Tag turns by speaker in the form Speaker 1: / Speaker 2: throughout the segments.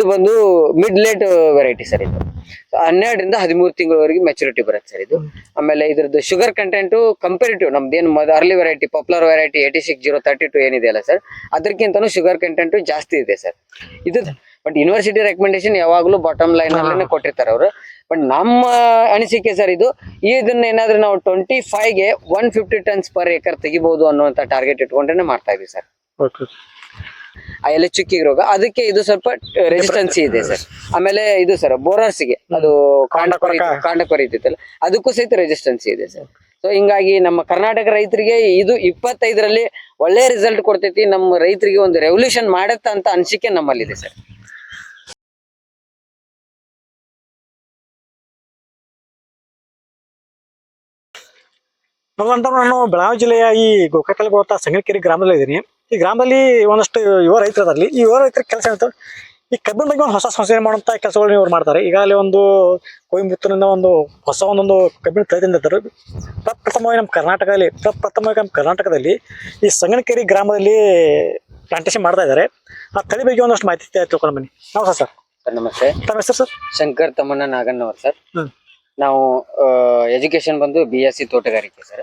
Speaker 1: ಇದು ಬಂದು mid late variety sir ಇದು. ಹನ್ನೆರಡರಿಂದ ಹದಿಮೂರು ತಿಂಗಳವರೆಗೆ ಮೆಚುರಿಟಿ ಬರುತ್ತೆ ಸರ್ ಇದು. ಆಮೇಲೆ ಇದ್ರದ್ದು ಶುಗರ್ ಕಂಟೆಂಟು ಕಂಪೇರಿಟಿವ್ ನಮ್ದೇನು early variety popular variety eighty six zero thirty two ಏನಿದೆಯಲ್ಲ ಸರ್. ಅದಕ್ಕಿಂತನೂ ಶುಗರ್ ಕಂಟೆಂಟು ಜಾಸ್ತಿ ಇದೆ ಸರ್. ಇದು ಬಟ್ ಯೂನಿವರ್ಸಿಟಿ ರೆಕಮೆಂಡೇಶನ್ ಯಾವಾಗಲೂ ಬಾಟಮ್ ಲೈನ್ ಅಲ್ಲೇ ಕೊಟ್ಟಿರ್ತಾರೆ ಅವರು. ಬಟ್ ನಮ್ಮ ಅನಿಸಿಕೆ ಸರ್ ಇದು ಇದನ್ನ ಏನಾದ್ರೂ ನಾವು ಟ್ವೆಂಟಿ ಗೆ one fifty tons per acre ತೆಗಿಬಹುದು ಅನ್ನುವಂತ ಟಾರ್ಗೆಟ್ ಇಟ್ಕೊಂಡ್ರೆ ಮಾಡ್ತಾ ಇದೀವಿ ಸರ್.
Speaker 2: ಓಕೆ
Speaker 1: ಆ ಎಲೆ ಚುಕ್ಕಿಗೆ ರೋಗ. ಅದಕ್ಕೆ ಇದು ಸ್ವಲ್ಪ ರೆಸಿಸ್ಟೆನ್ಸಿ ಇದೆ ಸರ್. ಆಮೇಲೆ ಇದು ಸರ್ ಬೋರರ್ಸ್ಗೆ ಅದು ಕಾಂಡ ಕೊರೀತಿ ಕಾಂಡ ಕೊರೀತಿತ್ತಲ್ಲ ಅದಕ್ಕೂ ಸಹಿತ ರೆಸಿಸ್ಟೆನ್ಸಿ ಇದೆ ಸರ್. ಸೊ ಹಿಂಗಾಗಿ ನಮ್ಮ ಕರ್ನಾಟಕ ರೈತರಿಗೆ ಇದು ಇಪ್ಪತ್ತೈದರಲ್ಲಿ ಒಳ್ಳೆ ರಿಸಲ್ಟ್ ಕೊಡ್ತೈತಿ. ನಮ್ಮ ರೈತರಿಗೆ ಒಂದು ರೆವಲ್ಯೂಷನ್ ಮಾಡತ್ತ ಅಂತ ಅನಿಸಿಕೆ ನಮ್ಮಲ್ಲಿದೆ ಸರ್.
Speaker 2: ನಾನು ಬೆಳಗಾವಿ ಜಿಲ್ಲೆಯ ಈ ಗೋಕಾಕಲ್ ಬರುತ್ತಾ ಸಂಗನಕೆರೆ ಗ್ರಾಮದಲ್ಲಿ ಇದ್ದೀನಿ ಈ ಗ್ರಾಮದಲ್ಲಿ ಒಂದಷ್ಟು ಯುವ ರೈತರು ಅದರಲ್ಲಿ ಈ ಯುವ ರೈತರ ಕೆಲಸ ಅಂತ ಈ ಕಬ್ಬಿನ ಬಗ್ಗೆ ಒಂದು ಹೊಸ ಸಂಶೋಧನೆ ಮಾಡುವಂಥ ಕೆಲಸಗಳನ್ನ ಇವ್ರು ಮಾಡ್ತಾರೆ. ಈಗಾಗಲೇ ಒಂದು ಕೊಯಂಬತ್ತೂರಿನಿಂದ ಒಂದು ಹೊಸ ಒಂದೊಂದು ಕಬ್ಬಿನ ತಳಿದಿಂದ ಇದ್ದರು. ಪ್ರಪ್ರಥಮವಾಗಿ ನಮ್ಮ ಕರ್ನಾಟಕದಲ್ಲಿ ಪ್ರಪ್ರಥಮವಾಗಿ ನಮ್ಮ ಕರ್ನಾಟಕದಲ್ಲಿ ಈ ಸಂಗನಕೇರಿ ಗ್ರಾಮದಲ್ಲಿ ಪ್ಲಾಂಟೇಶನ್ ಮಾಡ್ತಾ ಇದ್ದಾರೆ. ಆ ತಳಿ ಬಗ್ಗೆ ಒಂದಷ್ಟು ಮಾಹಿತಿ ತಿಳ್ಕೊಂಡು ಬನ್ನಿ. ನಮಸ್ತೆ ಸರ್
Speaker 1: ನಮಸ್ತೆ.
Speaker 2: ತಮ್ಮ ಹೆಸರು ಸರ್?
Speaker 1: ಶಂಕರ್ ತಮ್ಮಣ್ಣ ನಾಗಣ್ಣವ್ರು ಸರ್.
Speaker 2: ಹ್ಮ್.
Speaker 1: ನಾವು ಎಜುಕೇಶನ್ ಬಂದು ಬಿ ಎಸ್ ಸಿ ತೋಟಗಾರಿಕೆ ಸರ್.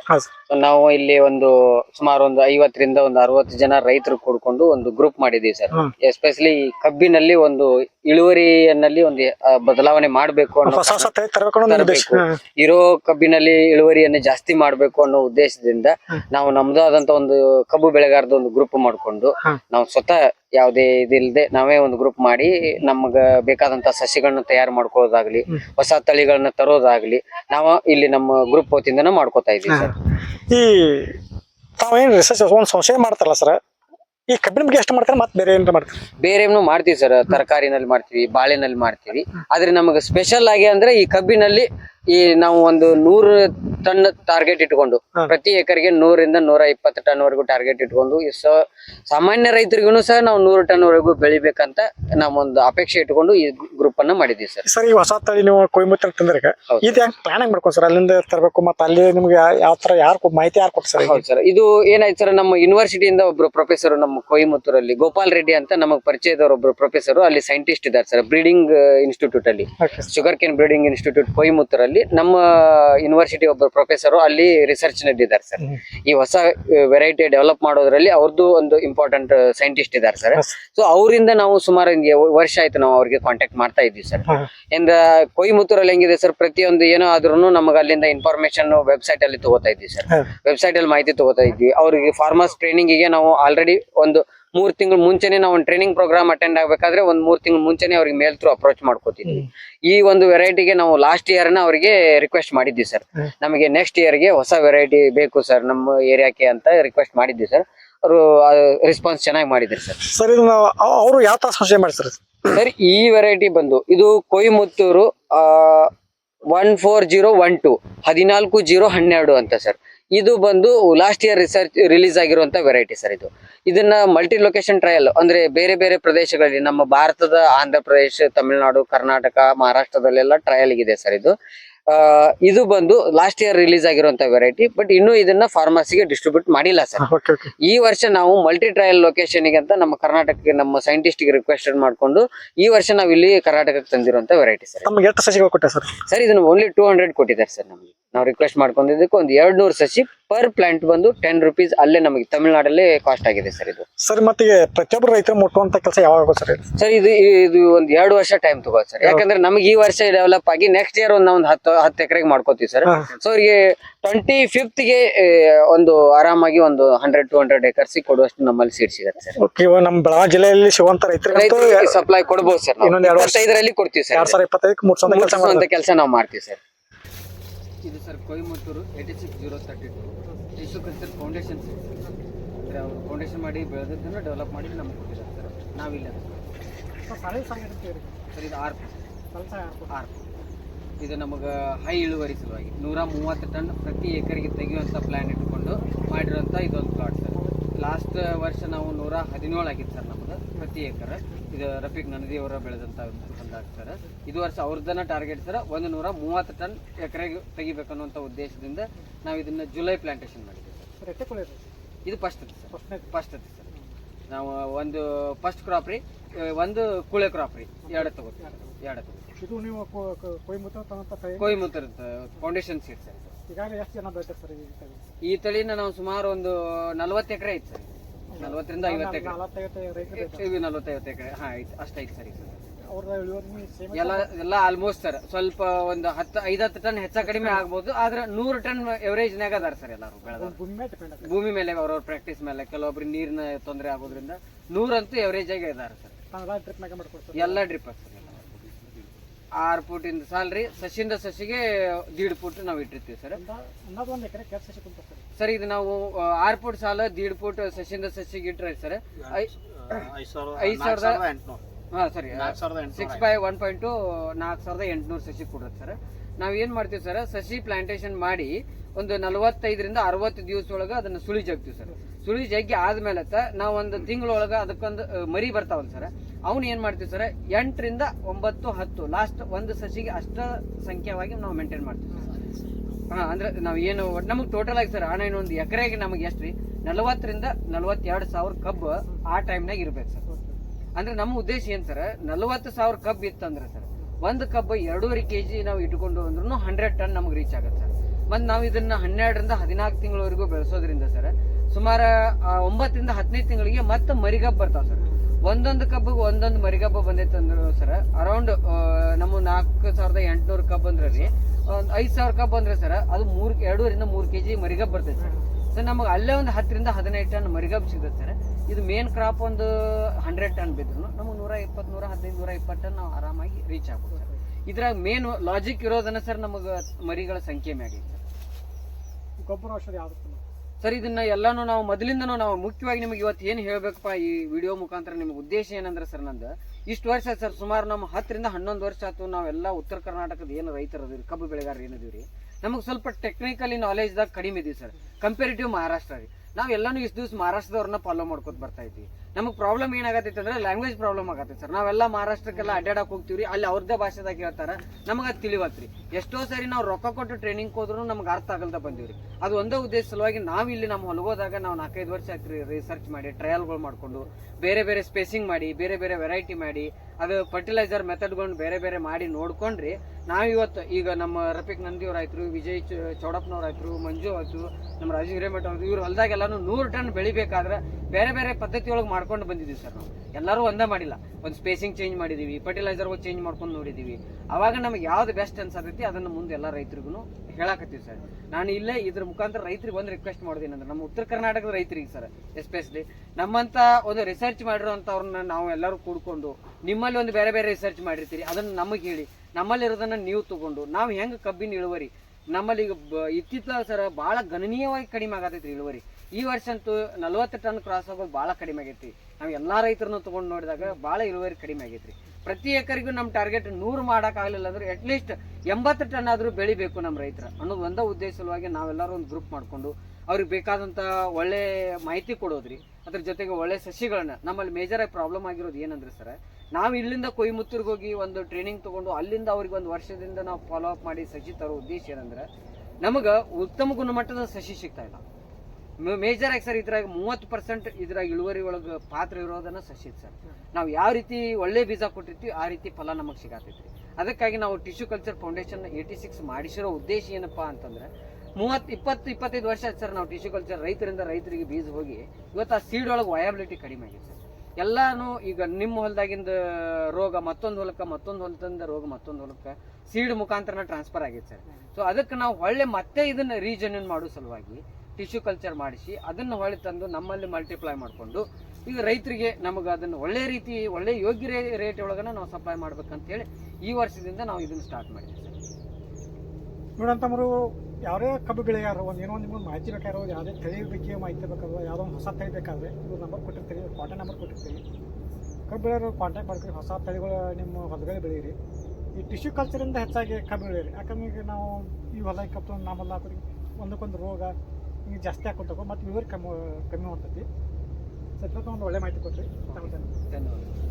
Speaker 1: ನಾವು ಇಲ್ಲಿ ಒಂದು ಸುಮಾರು ಒಂದು ಐವತ್ತರಿಂದ ಒಂದು ಅರವತ್ತು ಜನ ರೈತರು ಕೂಡ್ಕೊಂಡು ಒಂದು ಗ್ರೂಪ್ ಮಾಡಿದೀವಿ ಸರ್. ಎಸ್ಪೆಷಲಿ ಕಬ್ಬಿನಲ್ಲಿ ಒಂದು ಇಳುವರಿಯಲ್ಲಿ ಒಂದು ಆ, ಬದಲಾವಣೆ ಮಾಡಬೇಕು ಅನ್ನೋ
Speaker 2: ಹೊಸ ಹೊಸ ತಳಿ ತರಬೇಕು. ಅನ್ನೋ ಉದ್ದೇಶ
Speaker 1: ತರಬೇಕು. ಇರೋ ಕಬ್ಬಿನಲ್ಲಿ ಇಳುವರಿಯನ್ನು ಜಾಸ್ತಿ ಮಾಡಬೇಕು ಅನ್ನೋ ಉದ್ದೇಶದಿಂದ ನಾವು ನಮ್ದು ಆದಂತ ಒಂದು ಕಬ್ಬು ಬೆಳೆಗಾರದ ಒಂದು ಗ್ರೂಪ್ ಮಾಡ್ಕೊಂಡು. ನಾವು ಸ್ವತಃ ಯಾವುದೇ ಇದಿಲ್ಲದೆ ನಾವೇ ಒಂದು ಗ್ರೂಪ್ ಮಾಡಿ ನಮ್ಗ ಬೇಕಾದಂತ ಸಸಿಗಳನ್ನ ತಯಾರು ಮಾಡ್ಕೊಳ್ಳೋದಾಗ್ಲಿ ಹೊಸ ತಳಿಗಳನ್ನ ತರೋದಾಗ್ಲಿ ನಾವು ಇಲ್ಲಿ ನಮ್ಮ ಗ್ರೂಪ್ ವತಿಯಿಂದ ಮಾಡ್ಕೋತಾ ಇದೀವಿ ಸರ್.
Speaker 2: ಈ ತಾವೇನು ರಿಸರ್ಚ್ ಒಂದು ಸಂಶಯ ಮಾಡ್ತಾರಲ್ಲ ಸರ್? ಈ ಕಬ್ಬಿನ ಬಗ್ಗೆ ಎಷ್ಟು ಮಾಡ್ತಾರೆ, ಮತ್ತೆ ಬೇರೆ ಏನಾರ ಮಾಡ್ತಾರೆ?
Speaker 1: ಬೇರೆನು ಮಾಡ್ತೀವಿ ಸರ್, ತರಕಾರಿನಲ್ಲಿ ಮಾಡ್ತೀವಿ, ಬಾಳೆನಲ್ಲಿ ಮಾಡ್ತೀವಿ. ಆದ್ರೆ ನಮಗೆ ಸ್ಪೆಷಲ್ ಆಗಿ ಅಂದ್ರೆ ಈ ಕಬ್ಬಿನಲ್ಲಿ ಈ ನಾವು ಒಂದು ನೂರು ಟನ್ ಟಾರ್ಗೆಟ್ ಇಟ್ಕೊಂಡು ಪ್ರತಿ ಎಕರೆಗೆ ನೂರಿಂದ ನೂರ ಇಪ್ಪತ್ತು ಟನ್ ವರೆಗೂ ಟಾರ್ಗೆಟ್ ಇಟ್ಕೊಂಡು ಈ ಸ- ಸಾಮಾನ್ಯ ರೈತರಿಗೂ ಸಹ ನಾವು ನೂರು ಟನ್ ವರೆಗೂ ಬೆಳಿಬೇಕಂತ ನಾವೊಂದು ಅಪೇಕ್ಷೆ ಇಟ್ಕೊಂಡು ಈ ಗ್ರೂಪ್ ಅನ್ನ ಮಾಡಿದೀವಿ ಸರ್.
Speaker 2: ಸರ್ ಈ ಹೊಸ ತಳಿ ನೀವು ಕೊಯಂಬತ್ತೂರು ತಂದ್ರೆ. ಇದು ಹೆಂಗ್ ಪ್ಲಾನ್ ಮಾಡ್ಕೊಂಡು ಸರ್? ಅಲ್ಲಿಂದ ತರಬೇಕು ಮತ್ತೆ ಅಲ್ಲಿ ನಿಮ್ಗೆ ಯಾವ ತರ ಯಾರು ಮಾಹಿತಿ ಯಾರು ಕೊಟ್ಟು ಸರ್
Speaker 1: ಹೌದು ಸರ್. ಇದು ಏನಾಯ್ತು ಸರ್ ನಮ್ಮ ಯೂನಿವರ್ಸಿಟಿಯಿಂದ ಒಬ್ರು ಪ್ರೊಫೆಸರ್ ನಮ್ಮ ಕೊಯಮತ್ತೂರಲ್ಲಿ ಗೋಪಾಲ್ ರೆಡ್ಡಿ ಅಂತ ನಮಗೆ ಪರಿಚಯದವರು ಒಬ್ರು ಪ್ರೊಫೆಸರ್ ಅಲ್ಲಿ ಸೈಂಟಿಸ್ಟ್ ಇದ್ದಾರೆ ಸರ್ ಬ್ರೀಡಿಂಗ್ ಇನ್ಸ್ಟಿಟ್ಯೂಟ್ ಅಲ್ಲಿ. ಶುಗರ್ ಕೇನ್ ಬ್ರೀಡಿಂಗ್ ಇನ್ಸ್ಟಿಟ್ಯೂಟ್ ಕೊಯಮತ್ತೂರಲ್ಲಿ. ನಮ್ಮ ಯೂನಿವರ್ಸಿಟಿ ಒಬ್ಬರು ಪ್ರೊಫೆಸರ್ ಅಲ್ಲಿ ರಿಸರ್ಚ್ ನಡೆದಿದ್ದಾರೆ ಸರ್ ಈ ಹೊಸ ವೆರೈಟಿ ಡೆವಲಪ್ ಮಾಡೋದ್ರಲ್ಲಿ ಅವ್ರದ್ದು ಒಂದು ಇಂಪಾರ್ಟೆಂಟ್ ಸೈಂಟಿಸ್ಟ್ ಇದ್ದಾರೆ ಸರ್. ಸೊ ಅವರಿಂದ ನಾವು ಸುಮಾರು ವರ್ಷ ಆಯ್ತು ನಾವು ಅವ್ರಿಗೆ ಕಾಂಟ್ಯಾಕ್ಟ್ ಮಾಡ್ತಾ ಇದ್ವಿ ಸರ್. ಇಂದ ಕೊಯಮತ್ತೂರಲ್ಲಿ ಹೆಂಗಿದೆ ಸರ್ ಪ್ರತಿಯೊಂದು ಏನೋ ಆದ್ರೂ ನಮಗೆ ಅಲ್ಲಿಂದ ಇನ್ಫಾರ್ಮೇಶನ್ ವೆಬ್ಸೈಟ್ ಅಲ್ಲಿ ತಗೋತಾ ಇದ್ವಿ ಸರ್ ವೆಬ್ಸೈಟ್ ಅಲ್ಲಿ ಮಾಹಿತಿ ತಗೋತಾ ಇದ್ವಿ ಅವ್ರಿಗೆ ಫಾರ್ಮರ್ಸ್ ಟ್ರೈನಿಂಗ್ಗೆ ನಾವು ಆಲ್ರೆಡಿ ಒಂದು ಮೂರ್ ತಿಂಗಳು ಮುಂಚೆನೆ ನಾವು ಒಂದು ಟ್ರೈನಿಂಗ್ ಪ್ರೋಗ್ರಾಮ್ ಅಟೆಂಡ್ ಆಗ್ಬೇಕಾದ್ರೆ ಒಂದ್ ಮೂರ್ ತಿಂಗಳು ಮುಂಚೆನೆ ಅವ್ರಿಗೆ ಮೇಲ್ ಥ್ರೂ ಅಪ್ರೋಚ್ ಮಾಡ್ಕೋತಿದ್ವಿ. ಈ ಒಂದು ವೆರೈಟಿಗೆ ನಾವು ಲಾಸ್ಟ್ ಇಯರ್ನ ಅವರಿಗೆ ರಿಕ್ವೆಸ್ಟ್ ಮಾಡಿದ್ವಿ ಸರ್ ನಮಗೆ ನೆಕ್ಸ್ಟ್ ಇಯರ್ಗೆ ಹೊಸ ವೆರೈಟಿ ಬೇಕು ಸರ್ ನಮ್ಮ ಏರಿಯಾಕ್ಕೆ ಅಂತ ರಿಕ್ವೆಸ್ಟ್ ಮಾಡಿದ್ವಿ ಸರ್ ಅವರು ರೆಸ್ಪಾನ್ಸ್ ಚೆನ್ನಾಗಿ ಮಾಡಿದ್ರು ಸರ್
Speaker 2: ಸರ್ ಇದು ಅವರು ಯಾವ ತರ ಸಂಶಯ ಮಾಡ್ತಾರೆ ಸರ್
Speaker 1: ಈ ವೆರೈಟಿ ಬಂದು ಇದು Coimbatore one four zero one two ಹದಿನಾಲ್ಕು ಜೀರೋ ಹನ್ನೆರಡು ಅಂತ ಸರ್ ಇದು ಬಂದು ಲಾಸ್ಟ್ ಇಯರ್ ರಿಸರ್ಚ್ ರಿಲೀಸ್ ಆಗಿರುವಂತ ವೆರೈಟಿ ಸರ್ ಇದು. ಇದನ್ನ ಮಲ್ಟಿ ಲೊಕೇಶನ್ ಟ್ರಯಲ್ ಅಂದ್ರೆ ಬೇರೆ ಬೇರೆ ಪ್ರದೇಶಗಳಲ್ಲಿ ನಮ್ಮ ಭಾರತದ ಆಂಧ್ರ ಪ್ರದೇಶ, ತಮಿಳುನಾಡು, ಕರ್ನಾಟಕ, ಮಹಾರಾಷ್ಟ್ರದಲ್ಲೆಲ್ಲ ಟ್ರಯಲ್ ಇದೆ ಸರ್ ಇದು. ಇದು ಬಂದು ಲಾಸ್ಟ್ ಇಯರ್ ರಿಲೀಸ್ ಆಗಿರುವಂತ ವೆರೈಟಿ ಬಟ್ ಇನ್ನು ಇದನ್ನ ಫಾರ್ಮಸಿಗೆ ಡಿಸ್ಟ್ರಿಬ್ಯೂಟ್ ಮಾಡಿಲ್ಲ ಸರ್ ಈ ವರ್ಷ ನಾವು ಮಲ್ಟಿ ಟ್ರಯಲ್ ಲೊಕೇಶನ್ ಅಂತ ನಮ್ಮ ಕರ್ನಾಟಕಕ್ಕೆ ನಮ್ಮ ಸೈಂಟಿಸ್ಟ್ಗೆ ರಿಕ್ವೆಸ್ಟ್ ಮಾಡ್ಕೊಂಡು ಈ ವರ್ಷ ನಾವು ಇಲ್ಲಿ ಕರ್ನಾಟಕಕ್ಕೆ ತಂದಿರುವಂತ ವೆರೈಟಿ ಸರ್
Speaker 2: ನಮ್ಗೆ ಎಷ್ಟು ಸಸಿಗಳು ಕೊಟ್ಟೆ ಸರ್
Speaker 1: ಸರ್ ಇದನ್ನ ಓನ್ಲಿ ಟೂ ಹಂಡ್ರೆಡ್ ಕೊಟ್ಟಿದ್ದಾರೆ ಸರ್ ನಮಗೆ. ನಾವು ರಿಕ್ವೆಸ್ಟ್ ಮಾಡ್ಕೊಂಡಿದ್ದಕ್ಕೆ ಒಂದು ಎರಡ್ ನೂರು ಸಸಿ ಪರ್ ಪ್ಲಾಂಟ್ ಬಂದು ಟೆನ್ ರುಪೀಸ್ ಅಲ್ಲೇ ನಮಗೆ ತಮಿಳ್ನಾಡಲ್ಲೇ ಕಾಸ್ಟ್ ಆಗಿದೆ ಸರ್ ಇದು.
Speaker 2: ಸರ್ ಮತ್ತೆ ಪ್ರತಿಯೊಬ್ಬರು ರೈತರು ಮುಟ್ಟುವಂತ ಕೆಲಸ ಯಾವಾಗ ಸರ್ ಇದು?
Speaker 1: ಸರ್ ಇದು ಇದು ಒಂದು ಎರಡು ವರ್ಷ ಟೈಮ್ ತಗೋದು ಸರ್ ಯಾಕಂದ್ರೆ ನಮಗೆ ಈ ವರ್ಷ ಡೆವಲಪ್ ಆಗಿ ನೆಕ್ಸ್ಟ್ ಇಯರ್ ಒಂದು ಒಂದು ಹತ್ತು ಹತ್ತು ಎಕರೆಗೆ ಮಾಡ್ಕೋತೀವಿ ಸರ್. ಸೊ ಅವ್ರಿಗೆ ಟ್ವೆಂಟಿ ಫಿಫ್ತ್ಗೆ ಒಂದು ಆರಾಮಾಗಿ ಒಂದು ಹಂಡ್ರೆಡ್ ಟು ಹಂಡ್ರೆಡ್ ಎಕರ್ಸ್ ಕೊಡುವಷ್ಟು ನಮ್ಮಲ್ಲಿ ಸೀಟ್ ಸಿಗುತ್ತೆ ಸರ್.
Speaker 2: ಓಕೆ ಇವಾಗ ನಮ್ಮ ಬೆಳಗಾವಿ ಜಿಲ್ಲೆಯಲ್ಲಿ ಸಿಗುವಂತ ರೈತರಿಗಂತೂ
Speaker 1: ರೈತರಿಗೆ ಸಪ್ಲೈ ಕೊಡ್ಬೋದು ಸರ್
Speaker 2: ಇನ್ನೊಂದು ಎರಡು ವರ್ಷ-
Speaker 1: ಇದರಲ್ಲಿ ಕೊಡ್ತೀವಿ ಸರ್.
Speaker 2: ಎರಡ್ ಸಾವಿರ ಇಪ್ಪತ್ತೈದಕ್ಕೆ ಸಾವಿರ ಕೆಲಸ
Speaker 1: ಅಂತ ಕೆಲಸ ನಾವು ಮಾಡ್ತೀವಿ ಸರ್. ಇದು sir Coimbatore eighty six zero thirty two ಯೇಸು ಕಲ್ಚರ್ ಫೌಂಡೇಶನ್ ಅಂದರೆ ಅವರು ಫೌಂಡೇಶನ್ ಮಾಡಿ ಬೆಳೆದದ್ದನ್ನು ಡೆವಲಪ್ ಮಾಡಿ ನಮ್ಗೆ ಕೊಟ್ಟಿದ್ದಾರೆ ಸರ್. ನಾವಿಲ್ಲ. ಸರ್ ಇದು ಆರ್ ಆರ್ಪ್ ಆರ್ಪ್ ಇದು ನಮಗೆ ಹೈ ಇಳುವರಿ ಸಲುವಾಗಿ. ನೂರ ಮೂವತ್ತು ಟನ್ ಪ್ರತಿ ಎಕರೆಗೆ ತೆಗೆಯುವಂಥ ಪ್ಲ್ಯಾನ್ ಇಟ್ಕೊಂಡು ಮಾಡಿರೋಂಥ ಇದೊಂದು ಪ್ಲಾಟ್ ಸರ್ ಲಾಸ್ಟ್ ವರ್ಷ ನಾವು ನೂರ ಹದಿನೇಳು ಆಗಿತ್ತು ಸರ್ ನಮ್ದು ಪ್ರತಿ ಎಕರೆ. ಇದು ರಫೀಕ್ ನನದಿಯವರ ಬೆಳೆದಂಥ ಒಂದು ಸರ್ ಇದು ವರ್ಷ ಅವ್ರದ್ದನ್ನ ಟಾರ್ಗೆಟ್ ಸರ್ ಒಂದು ನೂರ ಮೂವತ್ತು ಟನ್ ಎಕರೆಗೆ ತೆಗಿಬೇಕನ್ನುವಂಥ ಉದ್ದೇಶದಿಂದ ನಾವು ಇದನ್ನು ಜುಲೈ ಪ್ಲಾಂಟೇಶನ್ ಮಾಡಿದ್ದೀವಿ ಸರ್ ಇದು ಫಸ್ಟ್ ಸರ್ ಫಸ್ಟ್ ಸರ್ ನಾವು ಒಂದು ಫಸ್ಟ್ ಕ್ರಾಪ್ ರೀ ಒಂದು ಕುಳೆ ಕ್ರಾಪ್ ರೀ ಎರಡು ತಗೋತೀವಿ. ಎರಡು ತಗೋತೀವಿ.
Speaker 2: ಇದು ನೀವು ತಗೊಂತ ತಳಿ
Speaker 1: ಕೊಯ್ಮುತ್ತರ್ ಫೌಂಡೇಶನ್ ಸೀಡ್ ಸರ್ ಇದು.
Speaker 2: ಈಗಾಗಲೇ ಎಷ್ಟು ಜನ ಬೆಳಿತಾರೆ ಸರ್ ಈ ತಳಿ?
Speaker 1: ಈ ತಳಿನ ನಾವು ಸುಮಾರು ಒಂದು ನಲವತ್ತು ಎಕರೆ ಐತೆ ಸರ್. ನಲವತ್ತರಿಂದ ಐವತ್ತು ಎಕರೆ.
Speaker 2: ನಲವತ್ತೈವತ್ತು ರೈತರು
Speaker 1: ನಲ್ವತ್ತೈವತ್ತು ಎಕರೆ. ಹಾ ಐತೆ ಅಷ್ಟೈತೆ ಸರ್ ಈಗ.
Speaker 2: ಅವ್ರ ಇಳುವರಿ ಸೇಮ್
Speaker 1: ಎಲ್ಲ ಎಲ್ಲ ಆಲ್ಮೋಸ್ಟ್ ಸರ್. ಸ್ವಲ್ಪ ಒಂದು ಹತ್ತು ಐದತ್ತು ಟನ್ ಹೆಚ್ಚ ಕಡಿಮೆ ಆಗ್ಬೋದು. ಆದ್ರೆ ನೂರು ಟನ್ ಎವರೇಜ್ನಾಗ ಅದಾರ ಸರ್ ಎಲ್ಲರೂ ಬೆಳೆದ.
Speaker 2: ಭೂಮಿ ಮೇಲೆ ಡಿಪೆಂಡ್ ಆಗ್ತದೆ.
Speaker 1: ಭೂಮಿ ಮೇಲೆ ಅವ್ರವ್ರ ಪ್ರಾಕ್ಟೀಸ್ ಮೇಲೆ. ಕೆಲವೊಬ್ರು ನೀರಿನ ತೊಂದರೆ ಆಗೋದ್ರಿಂದ ನೂರಂತೂ ಎವರೇಜ್ ಆಗಿ ಇದಾರೆ ಸರ್.
Speaker 2: ತಾವೆಲ್ಲ ಟ್ರಿಪ್ ಮ್ಯಾಗ ಮಾಡ್ಕೊಡ್ತಾರೆ
Speaker 1: ಎಲ್ಲ ಡ್ರಿಪ್ ಸರ್. ಆರು ಫೂಟಿಂದ ಸಾಲ್ರಿ ಸಸಿಯಿಂದ ಸಸಿಗೆ ದೀಡ್ ಫೂಟ್ ನಾವು ಇಟ್ಟಿರ್ತೀವಿ ಸರ್.
Speaker 2: ಸರ್.
Speaker 1: ಇದು ನಾವು ಆರು ಫೂಟ್ ಸಾಲ ದೀಡ್ ಫೂಟ್ ಸಸಿಯಿಂದ ಸಸಿಗೆ ಇಟ್ಟರೆ ಸರ್. ಐದ್ ಸಾವಿರದ ಹಾ ಸರಿ. Six by one point two ನಾಲ್ಕು ಸಾವಿರದ ಎಂಟುನೂರು ಸಸಿ ಕೊಡುತ್ತೆ ಸರ್. ನಾವು ಏನು ಮಾಡ್ತೀವಿ ಸರ್ ಸಸಿ ಪ್ಲಾಂಟೇಶನ್ ಮಾಡಿ ಒಂದು ನಲವತ್ತೈದರಿಂದ ಅರವತ್ತು ದಿವಸ ಒಳಗ ಅದನ್ನ ಸುಳಿ ಜಗ್ತೀವಿ ಸರ್. ಸುಳಿ ಜಗ್ಗಿ ಆದ್ಮೇಲೆ ನಾವು ಒಂದು ತಿಂಗಳೊಳಗ ಅದಕ್ಕೊಂದು ಮರಿ ಬರ್ತಾವಲ್ಲ ಸರ್. ಅವ್ನ ಏನ್ ಮಾಡ್ತೀವಿ ಸರ್? ಎಂಟರಿಂದ ಒಂಬತ್ತು, ಹತ್ತು. ಲಾಸ್ಟ್ ಒಂದು ಸಸಿಗೆ ಅಷ್ಟ ಸಂಖ್ಯವಾಗಿ ನಾವು ಮೇಂಟೈನ್ ಮಾಡ್ತೀವಿ ಹಾ, ಅಂದ್ರೆ ನಾವು ಏನು, ನಮಗೆ ಟೋಟಲ್ ಆಗಿ ಸರ್, ಹಣ ಒಂದು ಎಕರೆಗೆ ನಮಗೆ ಎಷ್ಟ್ರಿ ನಲವತ್ತರಿಂದ ನಲವತ್ತೆರಡು ಸಾವಿರ ಕಬ್ಬು ಆ ಟೈಮ್ನಾಗ ಇರ್ಬೇಕು ಸರ್. ಅಂದ್ರೆ ನಮ್ಮ ಉದ್ದೇಶ ಏನು ಸರ್? ನಲವತ್ತು ಸಾವಿರ ಕಬ್ ಇತ್ತಂದ್ರೆ ಸರ್, ಒಂದು ಕಬ್ಬು ಎರಡೂವರೆ ಕೆಜಿ ನಾವು ಇಟ್ಕೊಂಡು ಅಂದ್ರೂ ಹಂಡ್ರೆಡ್ ಟನ್ ನಮ್ಗೆ ರೀಚ್ ಆಗುತ್ತೆ ಸರ್. ಮತ್ತು ನಾವು ಇದನ್ನ ಹನ್ನೆರಡರಿಂದ ಹದಿನಾಲ್ಕು ತಿಂಗಳವರೆಗೂ ಬೆಳೆಸೋದ್ರಿಂದ ಸರ್, ಸುಮಾರು ಒಂಬತ್ತರಿಂದ ಹದಿನೈದು ತಿಂಗಳಿಗೆ ಮತ್ತೆ ಮರಿಗಬ್ ಬರ್ತಾವೆ ಸರ್. ಒಂದೊಂದು ಕಬ್ಬಿಗೆ ಒಂದೊಂದು ಮರಿಗಬ್ಬ ಬಂದೈತೆ ಅಂದ್ರೆ ಸರ್. ಅರೌಂಡ್ ನಮ್ಮ ನಾಲ್ಕು ಸಾವಿರದ ಎಂಟುನೂರು ಕಬ್ ಅಂದ್ರೆ ರೀ. ಒಂದು ಐದು ಸಾವಿರ ಕಬ್ ಅಂದ್ರೆ ಸರ್, ಅದು ಮೂರು, ಎರಡೂರಿಂದ ಮೂರು ಕೆಜಿ ಮರಿಗಬ್ಬ ಬರ್ತೈತೆ ಸರ್. ಸರ್ ನಮಗೆ ಅಲ್ಲೇ ಒಂದು ಹತ್ತರಿಂದ ಹದಿನೈದು ಟನ್ ಮರಿಗಬ್ಬ ಸಿಗುತ್ತೆ ಸರ್. ಇದು ಮೇನ್ ಕ್ರಾಪ್ ಒಂದು ಹಂಡ್ರೆಡ್ ಟನ್ ಬಿದ್ರು ನಮಗೆ ನೂರ ಇಪ್ಪತ್ತು, ನೂರ ಹದಿನೈದು, ನೂರ ಇಪ್ಪತ್ತು ಟನ್ ನಾವು ಆರಾಮಾಗಿ ರೀಚ್ ಆಗ್ಬೋದು ಸರ್. ಇದ್ರಾಗ ಮೇನ್ ಲಾಜಿಕ್ ಇರೋದನ್ನ ಸರ್ ನಮಗೆ ಮರಿಗಳ ಸಂಖ್ಯೆ ಮ್ಯಾಗೈತೆ
Speaker 2: ಗೊಬ್ಬರ ಔಷಧಿ ಯಾವ್ದು?
Speaker 1: ಸರ್, ಇದನ್ನ ಎಲ್ಲಾನು ನಾವು ಮೊದಲಿಂದನೂ ನಾವು ಮುಖ್ಯವಾಗಿ ನಿಮಗೆ ಇವತ್ತು ಏನು ಹೇಳ್ಬೇಕಪ್ಪ ಈ ವಿಡಿಯೋ ಮುಖಾಂತರ? ನಿಮ್ಗೆ ಉದ್ದೇಶ ಏನಂದ್ರೆ ಸರ್ ನಂದು? ಇಷ್ಟು ವರ್ಷ ಸರ್, ಸುಮಾರು ನಮ್ಮ ಹತ್ತರಿಂದ ಹನ್ನೊಂದು ವರ್ಷ ಆಯ್ತು, ನಾವೆಲ್ಲ ಉತ್ತರ ಕರ್ನಾಟಕದ ಏನು ರೈತರು ಅದೀವಿ ಕಬ್ಬು ಬೆಳೆಗಾರ ಏನಿದೀವಿ ರೀ ನಮಗೆ ಸ್ವಲ್ಪ ಟೆಕ್ನಿಕಲಿ ನಾಲೆಜ್ದಾಗ ಕಡಿಮೆ ಇದೀವಿ ಸರ್ ಕಂಪೇರಿಟಿವ್ ಮಹಾರಾಷ್ಟ್ರ ರೀ. ನಾವು ಎಲ್ಲಾನು ಇಷ್ಟು ದಿವಸ ಮಹಾರಾಷ್ಟ್ರದವ್ರನ್ನ ಫಾಲೋ ಮಾಡ್ಕೊತ ಬರ್ತಾ ಇದ್ವಿ. ನಮಗೆ ಪ್ರಾಬ್ಲಮ್ ಏನಾಗತ್ತೈತೆ ಅಂದ್ರೆ ಲ್ಯಾಂಗ್ವೇಜ್ ಪ್ರಾಬ್ಲಮ್ ಆಗತ್ತೆ ಸರ್. ನಾವೆಲ್ಲ ಮಹಾರಾಷ್ಟ್ರಕ್ಕೆಲ್ಲ ಅಡ್ಡಾಡಕ್ಕೆ ಹೋಗ್ತೀವಿ ಅಲ್ಲಿ ಅವ್ರದ್ದೇ ಭಾಷೆದಾಗ ಹೇಳ್ತಾರೆ, ನಮಗೆ ಅದು ತಿಳಿವತ್ರಿ. ಎಷ್ಟೋ ಸರಿ ನಾವು ರೊಕ್ಕ ಕೊಟ್ಟು ಟ್ರೈನಿಂಗ್ ಹೋದ್ರು ನಮ್ಗೆ ಅರ್ಥ ಆಗಲ್ದ ಬಂದಿವ್ರಿ. ಅದು ಒಂದೇ ಉದ್ದೇಶ ಸಲುವಾಗಿ ನಾವು ಇಲ್ಲಿ ನಮ್ಮ ಹೊಲಗೋದಾಗ ನಾವು ನಾಲ್ಕೈದು ವರ್ಷ ಆಯ್ತು ರಿಸರ್ಚ್ ಮಾಡಿ ಟ್ರಯಲ್ಗಳು ಮಾಡ್ಕೊಂಡು, ಬೇರೆ ಬೇರೆ ಸ್ಪೇಸಿಂಗ್ ಮಾಡಿ, ಬೇರೆ ಬೇರೆ ವೆರೈಟಿ ಮಾಡಿ ಮಾಡಿ ಅದು ಫರ್ಟಿಲೈಸರ್ ಮೆಥಡ್ಗಳನ್ನ ಬೇರೆ ಬೇರೆ ಮಾಡಿ ನೋಡ್ಕೊಂಡ್ರಿ. ನಾವು ಇವತ್ತು ಈಗ ನಮ್ಮ ರಫಿಕ್ ನಂದಿಯವ್ರು ಆಯ್ತು ವಿಜಯ್ ಚೌಡಪ್ಪನವ್ರು ಆಯ್ತು ಮಂಜು ಆಯ್ತು ನಮ್ಮ ರಾಜು ಹಿರೇಮಠ ಅವ್ರು ಇವ್ರು ಹೊಲದಾಗೆಲ್ಲನೂ ನೂರು ಟನ್ ಬೆಳಿಬೇಕಾದ್ರೆ ಬೇರೆ ಬೇರೆ ಪದ್ಧತಿ ಒಳಗೆ ಮಾಡ್ಕೊಂಡು ಬಂದಿದ್ದೀವಿ ಸರ್ ನಾವು. ಎಲ್ಲರೂ ಒಂದೇ ಮಾಡಿಲ್ಲ. ಒಂದು ಸ್ಪೇಸಿಂಗ್ ಚೇಂಜ್ ಮಾಡಿದೀವಿ ಫರ್ಟಿಲೈಸರ್ ಚೇಂಜ್ ಮಾಡ್ಕೊಂಡು ನೋಡಿದೀವಿ. ಅವಾಗ ನಮಗೆ ಯಾವ್ದು ಬೆಸ್ಟ್ ಅನ್ಸತೈತಿ ಅದನ್ನ ಮುಂದೆ ಎಲ್ಲ ರೈತರಿಗೂ ಹೇಳಾಕತ್ತೀವಿ ಸರ್. ನಾನು ಇಲ್ಲೇ ಇದ್ರ ಮುಖಾಂತರ ರೈತರಿಗೆ ಒಂದು ರಿಕ್ವೆಸ್ಟ್ ಮಾಡೋದೇನಂದ್ರೆ ನಮ್ಮ ಉತ್ತರ ಕರ್ನಾಟಕದ ರೈತರಿಗೆ ಸರ್ ಎಸ್ಪೆಷಲಿ ನಮ್ಮಂತ ಒಂದು ರಿಸರ್ಚ್ ಮಾಡಿರೋಂಥವ್ರನ್ನ ನಾವು ಎಲ್ಲರೂ ಕೂಡ್ಕೊಂಡು ನಿಮ್ಮಲ್ಲಿ ಒಂದು ಬೇರೆ ಬೇರೆ ರಿಸರ್ಚ್ ಮಾಡಿರ್ತೀರಿ, ಅದನ್ನು ನಮಗೆ ಹೇಳಿ. ನಮ್ಮಲ್ಲಿ ಇರೋದನ್ನ ನೀವು ತಗೊಂಡು. ನಾವು ಹೆಂಗೆ ಕಬ್ಬಿನ ಇಳುವರಿ? ನಮ್ಮಲ್ಲಿ ಈಗ ಬ- ಸರ ಭಾಳ ಗಣನೀಯವಾಗಿ ಕಡಿಮೆ ಆಗತೈತಿ ಇಳುವರಿ. ಈ ವರ್ಷ ಅಂತೂ ನಲವತ್ತು ಟನ್ ಕ್ರಾಸ್ ಆಗೋದು ಭಾಳ ಕಡಿಮೆ ಆಗೈತಿ ನಾವು ಎಲ್ಲಾ ರೈತರನ್ನು ತಗೊಂಡು ನೋಡಿದಾಗ ಭಾಳ ಇಳುವರಿ ಕಡಿಮೆ ಆಗೈತ್ರಿ. ಪ್ರತಿ ಎಕರೆಗೂ ನಮ್ಮ ಟಾರ್ಗೆಟ್ ನೂರು ಮಾಡೋಕ್ಕಾಗಲಿಲ್ಲ ಅಂದ್ರೆ ಅಟ್ಲೀಸ್ಟ್ ಎಂಬತ್ತು ಟನ್ ಆದ್ರೂ ಬೆಳಿಬೇಕು ನಮ್ಮ ರೈತರ ಅನ್ನೋದು ಒಂದೇ ಉದ್ದೇಶ ಸಲುವಾಗಿ ನಾವೆಲ್ಲರೂ ಒಂದು ಗ್ರೂಪ್ ಮಾಡಿಕೊಂಡು ಅವ್ರಿಗೆ ಬೇಕಾದಂತ ಒಳ್ಳೆ ಮಾಹಿತಿ ಕೊಡೋದ್ರಿ. ಅದ್ರ ಜೊತೆಗೆ ಒಳ್ಳೆ ಸಸಿಗಳನ್ನ, ನಮ್ಮಲ್ಲಿ ಮೇಜರ್ ಆಗಿ ಪ್ರಾಬ್ಲಮ್ ಆಗಿರೋದು ಏನಂದ್ರೆ ಸರ್ ನಾವು ಇಲ್ಲಿಂದ ಕೊಯ್ಮುತ್ತೂರ್ಗೆ ಹೋಗಿ ಒಂದು ಟ್ರೈನಿಂಗ್ ತಗೊಂಡು ಅಲ್ಲಿಂದ ಅವ್ರಿಗೆ ಒಂದು ವರ್ಷದಿಂದ ನಾವು ಫಾಲೋ ಅಪ್ ಮಾಡಿ ಸಸಿ ತರೋ ಉದ್ದೇಶ ಏನಂದ್ರೆ, ನಮಗೆ ಉತ್ತಮ ಗುಣಮಟ್ಟದ ಸಸಿ ಸಿಗ್ತಾ ಇಲ್ಲ. ಮೇಜರ್ ಆಗಿ ಸರ್ ಇದ್ರಾಗ ಮೂವತ್ತು ಪರ್ಸೆಂಟ್ ಇದ್ರಾಗ ಇಳುವರಿ ಒಳಗೆ ಪಾತ್ರ ಇರೋದನ್ನ ಸಸಿ ಸರ್. ನಾವು ಯಾವ ರೀತಿ ಒಳ್ಳೆ ಬೀಜ ಕೊಟ್ಟಿರ್ತೀವಿ, ಆ ರೀತಿ ಫಲ ನಮಗೆ ಸಿಗತೈತ್ರಿ. ಅದಕ್ಕಾಗಿ ನಾವು tissue culture foundation eighty six ಮಾಡಿಸಿರೋ ಉದ್ದೇಶ ಏನಪ್ಪಾ ಅಂತಂದ್ರೆ, ಮೂವತ್ತು, ಇಪ್ಪತ್ತು, ಇಪ್ಪತ್ತೈದು ವರ್ಷ ಸರ್ ನಾವು ಟಿಶ್ಯೂ ಕಲ್ಚರ್ ರೈತರಿಂದ ರೈತರಿಗೆ ಬೀಜ ಹೋಗಿ, ಇವತ್ತು ಆ ಸೀಡ್ ಒಳಗೆ ವಯಾಬಿಲಿಟಿ ಕಡಿಮೆ ಆಗಿದೆ ಸರ್. ಎಲ್ಲಾನು ಈಗ ನಿಮ್ಮ ಹೊಲದಾಗಿಂದ ರೋಗ ಮತ್ತೊಂದು ಹೊಲಕ್ಕೆ, ಮತ್ತೊಂದು ಹೊಲದಿಂದ ರೋಗ ಮತ್ತೊಂದು ಹೊಲಕ್ಕೆ ಸೀಡ್ ಮುಖಾಂತರನ ಟ್ರಾನ್ಸ್ಫರ್ ಆಗೈತೆ ಸರ್. ಸೊ ಅದಕ್ಕೆ ನಾವು ಹೊಳ್ಳೆ ಮತ್ತೆ ಇದನ್ನ ರೀಜನ್ ಮಾಡೋ ಸಲುವಾಗಿ ಟಿಶ್ಯೂ ಕಲ್ಚರ್ ಮಾಡಿಸಿ ಅದನ್ನು ಹೊಳೆ ತಂದು ನಮ್ಮಲ್ಲಿ ಮಲ್ಟಿಪ್ಲೈ ಮಾಡಿಕೊಂಡು ಈಗ ರೈತರಿಗೆ ನಮಗೆ ಅದನ್ನು ಒಳ್ಳೆ ರೀತಿ, ಒಳ್ಳೆ ಯೋಗ್ಯ ರೇಟ್ ಒಳಗನ ನಾವು ಸಪ್ಲೈ ಮಾಡ್ಬೇಕಂತೇಳಿ ಈ ವರ್ಷದಿಂದ ನಾವು ಇದನ್ನು ಸ್ಟಾರ್ಟ್ ಮಾಡಿದ್ವಿ ಸರ್.
Speaker 2: ನೋಡಂತಮರು ಯಾರೇ ಕಬ್ಬು ಬೆಳೆಗಾರರು ಒಂದು ಏನೋ ನಿಮ್ಗೆ ಮಾಹಿತಿ ಬೇಕಾರೋ ಯಾವುದೇ ತಳಿ ಬಗ್ಗೆ ಮಾಹಿತಿ ಬೇಕಾದ್ರೆ ಯಾವುದೋ ಒಂದು ಹೊಸ ತಳಿ ಬೇಕಾದ್ರೆ ಇವ್ರು ನಂಬರ್ ಕೊಟ್ಟಿರ್ತೀರಿ ಕಾಂಟ್ಯಾಕ್ಟ್ ನಂಬರ್ ಕೊಟ್ಟಿರ್ತೀವಿ ಕಬ್ಬು ಬೆಳೆಯೋರು ಕಾಂಟ್ಯಾಕ್ಟ್ ಮಾಡ್ತೀರಿ ಹೊಸ ತಳಿಗಳು ನಿಮ್ಮ ಹೊಲದಲ್ಲಿ ಬೆಳೀರಿ ಈ ಟಿಶ್ಯೂ ಕಲ್ಚರಿಂದ ಹೆಚ್ಚಾಗಿ ಕಬ್ಬು ಬೆಳೀರಿ ಯಾಕಂದ್ರೆ ಈಗ ನಾವು ಈ ಹೊಲ ಕಬ್ಬು ನಮ್ಮಲ್ಲ ಹಾಕೋರಿ ಒಂದಕ್ಕೊಂದು ರೋಗ, ಹಿಂಗೆ ಜಾಸ್ತಿ ಹಾಕೊಂತ ಮತ್ತು ವಿವರ ಕಮ್ಮಿ ಕಮ್ಮಿ ಹೊಂತೈತಿ ಸತ್ಯ ಒಂದು ಒಳ್ಳೆ ಮಾಹಿತಿ ಕೊಟ್ಟಿರಿ
Speaker 1: ಧನ್ಯವಾದ